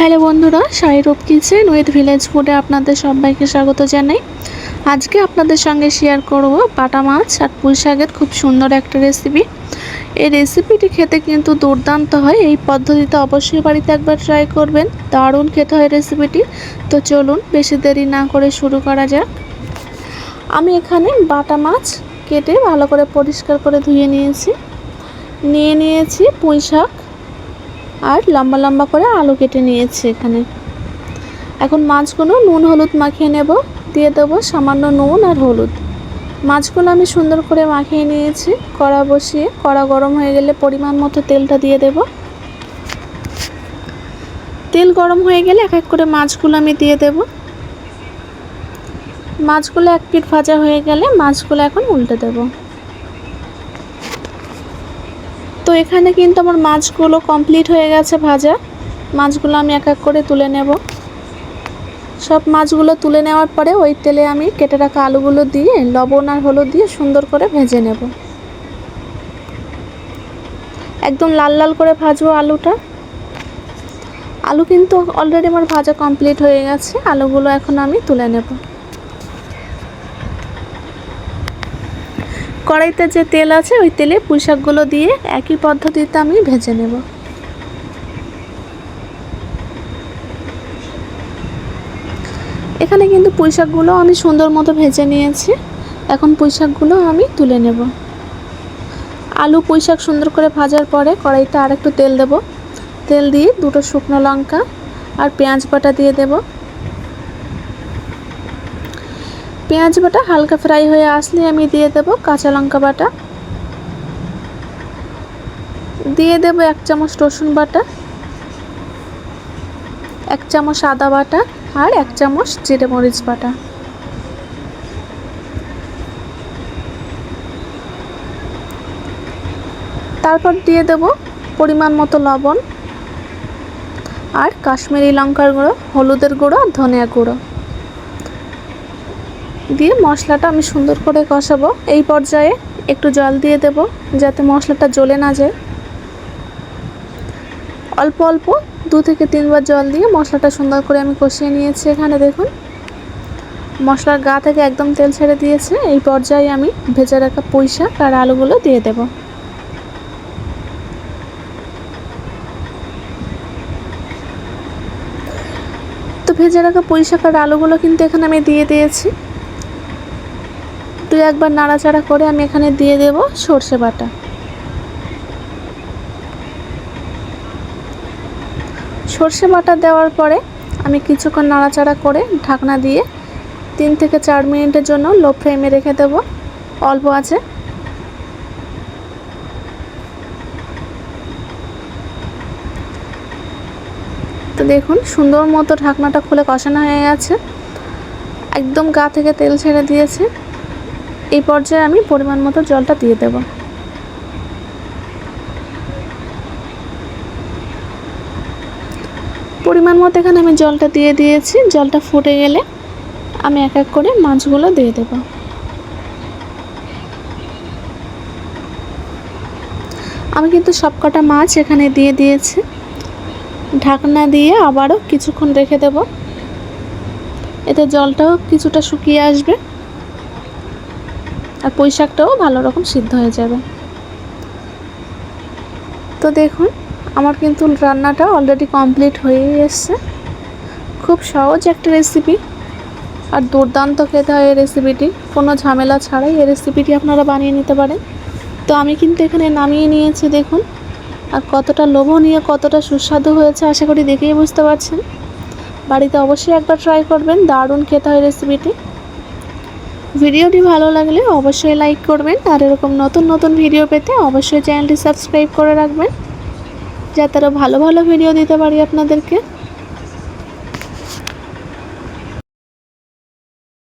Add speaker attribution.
Speaker 1: Hello বন্ধুরা সাইরূপ kitchen with village ফুডে আপনাদের সবাইকে স্বাগত জানাই। আজকে আপনাদের সঙ্গে শেয়ার করব বাটা মাছ আর পুঁই শাকের খুব সুন্দর একটা রেসিপি এই রেসিপিটি খেতে কিন্তু দুর্দান্ত হয়, এই পদ্ধতিতে অবশ্যই বাড়িতে একবার ট্রাই করবেন, দারুণ খেতে হয় রেসিপিটি তো চলুন, বেশি দেরি না করে শুরু করা যাক। আমি এখানে বাটা মাছ কেটে ভালো করে পরিষ্কার করে ধুয়ে নিয়েছি। নিয়ে নিয়েছি পুঁই শাক। আর লম্বা লম্বা করে আলু কেটে নিয়েছি এখানে। এখন মাছগুলো নুন, হলুদ মাখিয়ে নেব। দিয়ে দেবো সামান্য নুন আর হলুদ। মাছগুলো আমি সুন্দর করে মাখিয়ে নিয়েছি। কড়া বসিয়ে, কড়া গরম হয়ে গেলে পরিমাণ মতো তেলটা দিয়ে দেব। তেল গরম হয়ে গেলে এক এক করে মাছগুলো আমি দিয়ে দেব। মাছগুলো এক পিঠ ভাজা হয়ে গেলে মাছগুলো এখন উল্টে দেবো। তো এখানে কিন্তু আমার মাছগুলো কমপ্লিট হয়ে গেছে ভাজা। মাছগুলো আমি এক এক করে তুলে নেব। সব মাছগুলো তুলে নেওয়ার পরে ওই তেলে আমি কেটে রাখা আলুগুলো দিয়ে, লবণ আর হলুদ দিয়ে সুন্দর করে ভেজে নেব। একদম লাল লাল করে ভাজবো আলুটা। আলু কিন্তু অলরেডি আমার ভাজা কমপ্লিট হয়ে গেছে। আলুগুলো এখন আমি তুলে নেব। কড়াইতে যে তেল আছে, ওই তেলে পুঁইশাকগুলো দিয়ে একই পদ্ধতিতে আমি ভেজে নেব। এখানে কিন্তু পুঁইশাকগুলো আমি সুন্দর মতো ভেজে নিয়েছি। এখন পুঁইশাকগুলো আমি তুলে নেব। আলু পুঁইশাক সুন্দর করে ভাজার পরে কড়াইতে আর একটু তেল দেব। তেল দিয়ে দুটো শুকনো লঙ্কা আর পেঁয়াজ বাটা দিয়ে দেবো। পেঁয়াজ বাটা হালকা ফ্রাই হয়ে আসলে আমি দিয়ে দেব কাঁচা লঙ্কা বাটা। দিয়ে দেব এক চামচ রসুন বাটা, এক চামচ আদা বাটা আর এক চামচ জিরে মরিচ বাটা। তারপর দিয়ে দেব পরিমাণ মতো লবণ আর কাশ্মীরি লঙ্কার গুঁড়ো, হলুদের গুঁড়ো আর ধনিয়া গুঁড়ো। দিয়ে মশলাটা আমি সুন্দর করে কষাবো। এই পর্যায়ে একটু জল দিয়ে দেব যাতে মশলাটা জ্বলে না যায়। অল্প অল্প দু থেকে তিনবার জল দিয়ে মশলাটা সুন্দর করে আমি কষিয়ে নিয়েছি এখানে দেখুন। মশলার গা থেকে একদম তেল ছেড়ে দিয়েছে। এই পর্যায়ে আমি ভেজে রাখা শাক আর আলুগুলো দিয়ে দেব। তো ভেজে রাখা শাক আর আলুগুলো কিন্তু এখানে আমি দিয়ে দিয়েছি। দু একবার নাড়াচাড়া করে আমি এখানে দিয়ে দেব সর্ষে বাটা। সর্ষে বাটা দেওয়ার পরে আমি কিছুক্ষণ নাড়াচাড়া করে ঢাকনা দিয়ে তিন থেকে চার মিনিটের জন্য লো ফ্লেমে রেখে দেব। অল্প আছে। তো দেখুন, সুন্দর মতো ঢাকনাটা খুলে কষানো হয়ে গেছে। একদম গা থেকে তেল ছেড়ে দিয়েছে। এই পর্যায়ে আমি পরিমাণ মতো জলটা দিয়ে দেব। পরিমাণ মতো এখানে আমি জলটা দিয়ে দিয়েছি। জলটা ফুটে গেলে আমি এক এক করে মাছগুলো দিয়ে দেব। আমি কিন্তু সবকটা মাছ এখানে দিয়ে দিয়েছি। ঢাকনা দিয়ে আবারও কিছুক্ষণ রেখে দেব। এতে জলটাও কিছুটা শুকিয়ে আসবে। আর পুঁই শাকটাও ভালো রকম সিদ্ধ হয়ে যাবে। তো দেখুন, আমার কিন্তু রান্নাটা অলরেডি কমপ্লিট হয়ে এসছে। খুব সহজ একটা রেসিপি আর দুর্দান্ত খেতে হয় এই রেসিপিটি কোনো ঝামেলা ছাড়াই এই রেসিপিটি আপনারা বানিয়ে নিতে পারেন। তো আমি কিন্তু এখানে নামিয়ে নিয়েছি, দেখুন। আর কতটা লোভনীয়, কতটা সুস্বাদু হয়েছে, আশা করি দেখেই বুঝতে পারছেন। বাড়িতে অবশ্যই একবার ট্রাই করবেন, দারুণ খেতে হয় রেসিপিটি ভিডিওটি ভালো লাগলে অবশ্যই লাইক করবেন আর এরকম নতুন নতুন ভিডিও পেতে অবশ্যই চ্যানেলটি সাবস্ক্রাইব করে রাখবেন। যাতে আরও ভালো ভালো ভিডিও দিতে পারি আপনাদেরকে।